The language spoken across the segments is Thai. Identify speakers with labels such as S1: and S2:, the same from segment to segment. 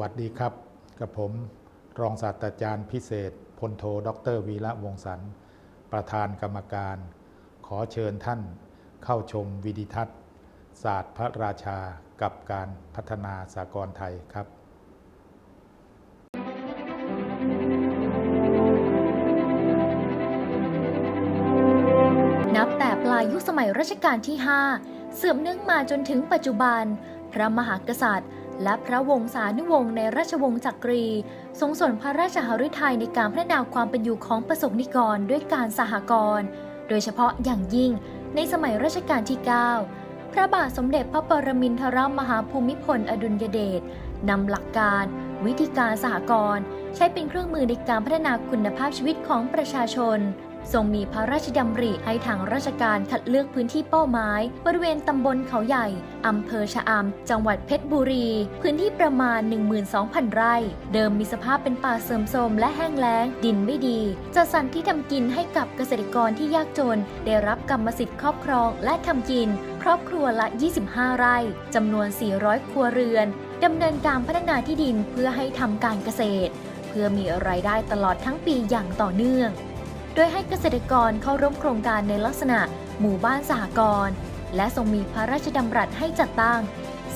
S1: วัสดีครับ กับผมรองศาสตราจารย์พิเศษพลโทดรวีระวงศ์สันประธานกรรมการ ขอเชิญท่านเข้าชมวิดิทัศน์ ศาสตร์พระราชากับการพัฒนาสากลไทยครับ
S2: นับแต่ปลายยุคสมัยรัชกาลที่ 5 เสื่อมเนื่องมาจนถึงปัจจุบัน พระมหากษัตริย์ และพระวงศานุวงศ์ในราชวงศ์จักรีทรงสนพระราชหฤทัยในการพัฒนาความเป็นอยู่ของประสบนิกรด้วยการสหกรณ์โดยเฉพาะอย่างยิ่งในสมัยรัชกาลที่ 9 พระบาทสมเด็จพระปรมินทรมหาภูมิพล อดุลยเดชนำหลักการ วิธีการสหกรณ์ใช้เป็นเครื่องมือในการพัฒนาคุณภาพชีวิตของประชาชน ทรงมีพระราชดำริให้ทางราชการคัดเลือกพื้นที่เป้าหมาย บริเวณตำบลเขาใหญ่ อำเภอชะอำจังหวัดเพชรบุรี พื้นที่ประมาณ 12,000 ไร่ เดิมมีสภาพเป็นป่าเสื่อมโทรมและแห้งแล้ง ดินไม่ดี จัดสรรที่ทำกินให้กับเกษตรกรที่ยากจน ได้รับกรรมสิทธิ์ครอบครองและทำกิน ครอบครัวละ 25 ไร่จำนวน 400 ครัวเรือนดำเนินการพัฒนาที่ดินเพื่อให้ทำการเกษตร เพื่อมีรายได้ตลอดทั้งปีอย่างต่อเนื่อง โดยให้เกษตรกรเข้าร่วมโครงการในลักษณะหมู่บ้านสหกรณ์และทรงมีพระราชดำรัสให้จัดตั้ง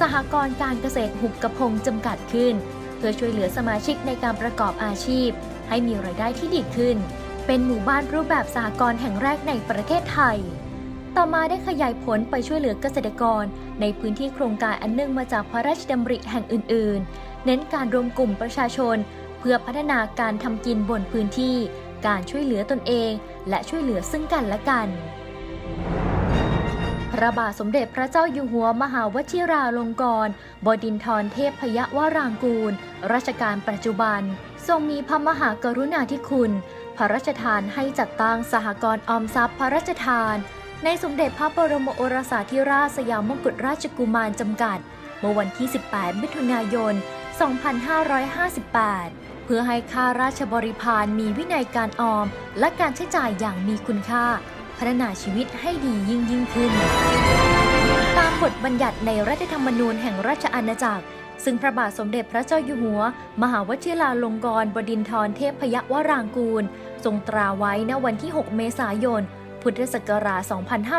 S2: สหกรณ์การเกษตรหุบกระพงจำกัดขึ้น เพื่อช่วยเหลือสมาชิกในการประกอบอาชีพ ให้มีรายได้ที่ดีขึ้น เป็นหมู่บ้านรูปแบบสหกรณ์แห่งแรกในประเทศไทย ต่อมาได้ขยายผลไปช่วยเหลือเกษตรกร ในพื้นที่โครงการอันเนื่องมาจากพระราชดำริแห่งอื่น ๆ เน้นการรวมกลุ่มประชาชน เพื่อพัฒนาการทำกินบนพื้นที่ การช่วยเหลือตนเองและช่วยเหลือซึ่งกันและกัน พระบาทสมเด็จพระเจ้าอยู่หัวมหาวชิราลงกรณ์บดินทรเทพพยวรางกูล รัชกาลปัจจุบัน ทรงมีพระมหากรุณาธิคุณ พระราชทานให้จัดตั้งสหกรณ์ออมทรัพย์พระราชทาน ในสมเด็จพระบรมโอรสาธิราชสยามมกุฎราชกุมารจำกัด เมื่อวันที่ 18 มิถุนายน 2558 เพื่อให้ข้าราชบริพารมีวินัยการออม และการใช้จ่ายอย่างมีคุณค่า พัฒนาชีวิตให้ดียิ่งยิ่งขึ้น ตามบทบัญญัติในรัฐธรรมนูญแห่งราชอาณาจักร ซึ่งพระบาทสมเด็จพระเจ้าอยู่หัว มหาวชิราลงกรณบดินทรเทพยวรางกูล ทรงตราไว้ณวันที่ 6 เมษายน พุทธศักราช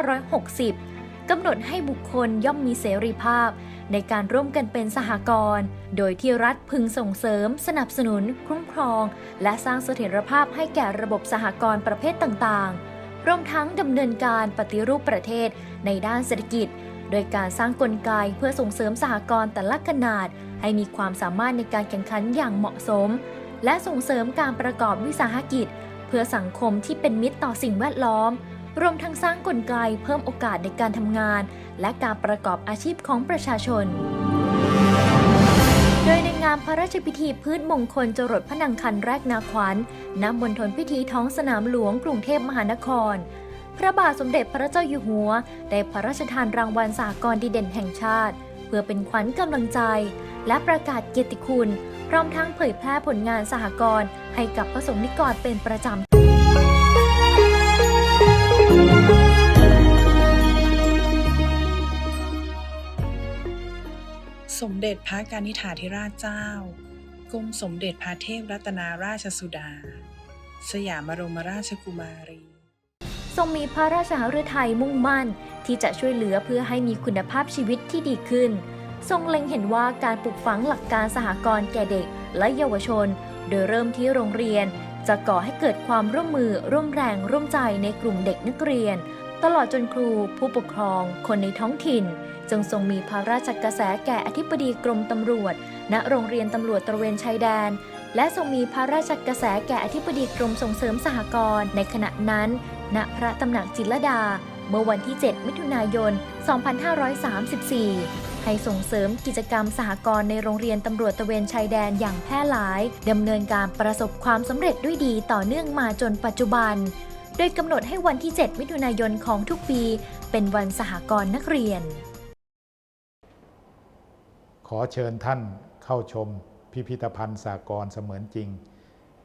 S2: 2560 กำหนดให้บุคคลย่อมมีเสรีภาพ ในการร่วมกันเป็นสหกรณ์ โดยที่รัฐพึงส่งเสริม สนับสนุน คุ้มครอง และสร้างเสถียรภาพให้แก่ระบบสหกรณ์ประเภทต่างๆ รวมทั้งดำเนินการปฏิรูปประเทศในด้านเศรษฐกิจ โดยการสร้างกลไกเพื่อส่งเสริมสหกรณ์แต่ละขนาด ให้มีความสามารถในการแข่งขันอย่างเหมาะสม และส่งเสริมการประกอบวิสาหกิจ เพื่อสังคมที่เป็นมิตรต่อสิ่งแวดล้อม รวมทั้งสร้างกลไกเพิ่มโอกาสในการทำงาน และการประกอบอาชีพของประชาชน โดยในงานพระราชพิธีพืชมงคลจรดพระนังคันแรกนาขวัญณมณฑลพิธีท้องสนามหลวงกรุงเทพมหานคร พระบาทสมเด็จพระเจ้าอยู่หัว ได้พระราชทานรางวัลสากลดีเด่นแห่งชาติ เพื่อเป็นขวัญกำลังใจ และประกาศเกียรติคุณ พร้อมทั้งเผยแพร่ผลงานสหกรณ์ให้กับประสงนิกรเป็นประจำ
S3: สมเด็จพระกานิษฐาธิราชเจ้ากรมสมเด็จพระเทพรัตนาราชสุดา สยามบรมราชกุมารี
S2: ทรงมีพระราชหฤทัยมุ่งมั่น ที่จะช่วยเหลือเพื่อให้มีคุณภาพชีวิตที่ดีขึ้น ทรงเล็งเห็นว่าการปลูกฝังหลักการสหกรณ์แก่เด็กและเยาวชน โดยเริ่มที่โรงเรียน จะก่อให้เกิดความร่วมมือร่วมแรงร่วมใจในกลุ่มเด็กนักเรียน ตลอดจนครูผู้ปกครองคนในท้องถิ่น จึงทรงมีพระราชกระแสแก่อธิบดีกรมตำรวจ ณโรงเรียนตำรวจตระเวนชายแดน และทรงมีพระราชกระแสแก่อธิบดีกรมส่งเสริมสหกรณ์ในขณะนั้น ณพระตำหนักจิรดา เมื่อวันที่ 7 มิถุนายน 2534ให้ส่งเสริมกิจกรรมสหกรณ์ในโรงเรียนตำรวจตะเวนชายแดนอย่างแพร่หลายดำเนินการประสบความสำเร็จด้วยดีต่อเนื่องมาจนปัจจุบัน ดยกำหนดให้วันที่ 7 มิถุนายนของทุกปี เป็นวันสหกรณ์นักเรียน
S1: ขอเชิญท่านเข้าชมพิพิธภัณฑ์สากลเสมือนจริง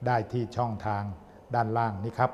S1: ได้ที่ช่องทางด้านล่างนี้ครับ